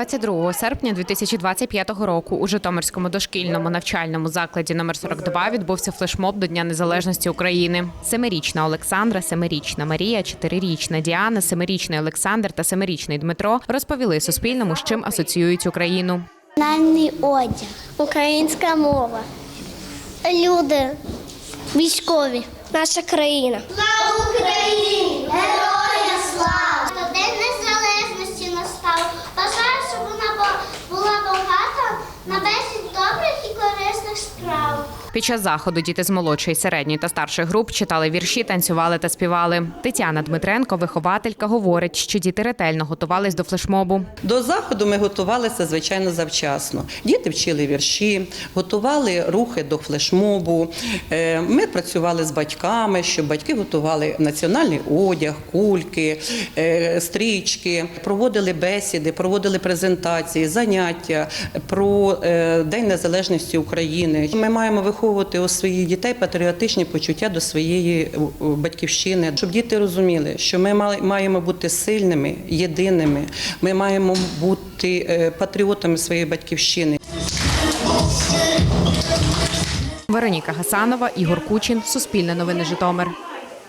22 серпня 2025 року у Житомирському дошкільному навчальному закладі номер 42 відбувся флешмоб до Дня Незалежності України. Семирічна Олександра, семирічна Марія, чотирирічна Діана, семирічний Олександр та семирічний Дмитро розповіли Суспільному, з чим асоціюють Україну. Національний одяг, українська мова, люди, військові, наша країна. Слава Україні! Na? Під час заходу діти з молодшої, середньої та старшої груп читали вірші, танцювали та співали. Тетяна Дмитренко, вихователька, говорить, що діти ретельно готувались до флешмобу. До заходу ми готувалися звичайно завчасно. Діти вчили вірші, готували рухи до флешмобу. Е, Ми працювали з батьками, щоб батьки готували національний одяг, кульки, е, стрічки, проводили бесіди, проводили презентації, заняття про е, День Незалежності України. Ми маємо виховувати у своїх дітей патріотичні почуття до своєї батьківщини, щоб діти розуміли, що ми маємо бути сильними, єдиними. Ми маємо бути е, патріотами своєї батьківщини. Вероніка Гасанова, Ігор Кучин, Суспільне новини Житомир.